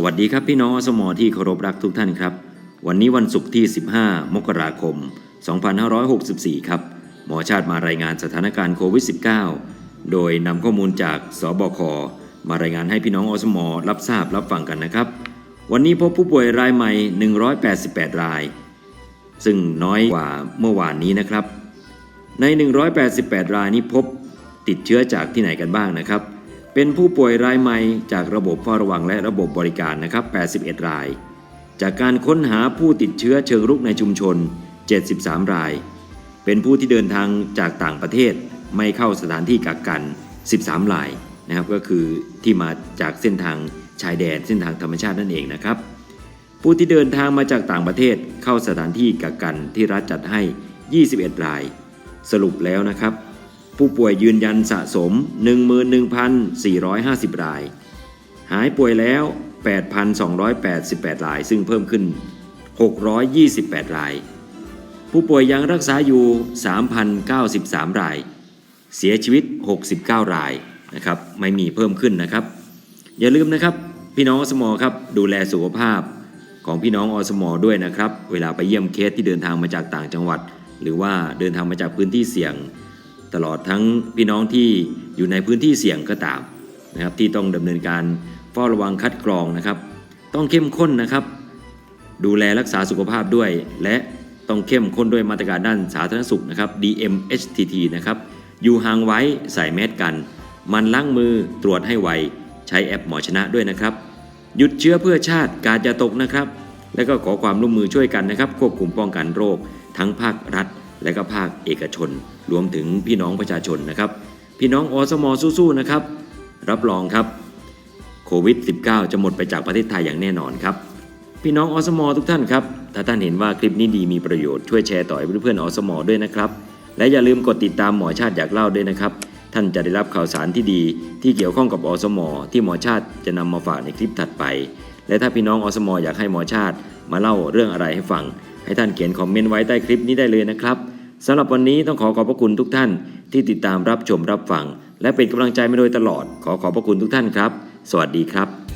สวัสดีครับพี่น้องอสมอที่เคารพรักทุกท่านครับ วันนี้วันศุกร์ที่ 15 มกราคม 2564 ครับ หมอชาติมารายงานสถานการณ์โควิด -19 โดยนำข้อมูลจากสบค มารายงานให้พี่น้องอสมอรับทราบรับฟังกันนะครับ วันนี้พบผู้ป่วยรายใหม่ 188 ราย ซึ่งน้อยกว่าเมื่อวานนี้นะครับ ใน 188 รายนี้พบติดเชื้อจากที่ไหนกันบ้างนะครับ เป็นผู้ป่วยรายใหม่จากระบบเฝ้าระวังและระบบบริการนะครับ 81 ราย จากการค้นหาผู้ติดเชื้อเชิงรุกในชุมชน 73 ราย เป็นผู้ที่เดินทางจากต่างประเทศไม่เข้าสถานที่กักกัน 13 รายนะครับ ก็คือที่มาจากเส้นทางชายแดนเส้นทางธรรมชาตินั่นเองนะครับ ผู้ที่เดินทางมาจากต่างประเทศเข้าสถานที่กักกันที่รัฐจัดให้ 21 ราย สรุปแล้วนะครับ ผู้ป่วยยืนยันสะสม 11,450 ราย หายป่วยแล้ว 8,288 ราย ซึ่งเพิ่มขึ้น 628 ราย ผู้ป่วยยังรักษาอยู่ 3,093 ราย เสียชีวิต 69 รายนะครับไม่มีเพิ่มขึ้นนะครับ อย่าลืมนะครับ พี่น้องอสมอครับดูแลสุขภาพของพี่น้องอสมอด้วยนะครับ เวลาไปเยี่ยมเคสที่เดินทางมาจากต่างจังหวัด หรือว่าเดินทางมาจากพื้นที่เสี่ยง ตลอดทั้งพี่น้องที่อยู่ในพื้นที่เสี่ยงก็ตามนะครับที่ต้องดำเนินการเฝ้าระวังคัดกรองนะครับ ต้องเข้มข้นนะครับ ดูแลรักษาสุขภาพด้วย และต้องเข้มข้นด้วยมาตรการด้านสาธารณสุขนะครับ DMHTT นะครับอยู่ห่างไว้ใส่แมสกัน มันล้างมือตรวจให้ไว ใช้แอปหมอชนะด้วยนะครับ หยุดเชื้อเพื่อชาติการจะตกนะครับ และก็ขอความร่วมมือช่วยกันนะครับ ควบคุมป้องกันโรค ทั้งภาครัฐ และก็ภาคเอกชน รวมถึงพี่น้องประชาชนนะครับ พี่น้องอสมสู้ๆนะครับ รับรองครับโควิด -19 จะหมดไปจากประเทศไทยอย่างแน่นอนครับ พี่น้องอสมทุกท่านครับ ถ้าท่านเห็นว่าคลิปนี้ดีมีประโยชน์ช่วยแชร์ต่อให้เพื่อนๆอสมด้วยนะครับ และอย่าลืมกดติดตามหมอชาติอยากเล่าด้วยนะครับ ท่านจะได้รับข่าวสารที่ดี ที่เกี่ยวข้องกับอสมที่หมอชาติจะนำมาฝากในคลิปถัดไป และถ้าพี่น้องอสมอยากให้หมอชาติ มาเล่าเรื่องอะไรให้ฟัง ให้ท่านเขียนคอมเมนต์ไว้ใต้คลิปนี้ได้เลยนะครับ สำหรับวันนี้ต้องขอขอบพระคุณทุกท่านที่ติดตามรับชมรับฟัง และเป็นกำลังใจมาโดยตลอด ขอขอบพระคุณทุกท่านครับ สวัสดีครับ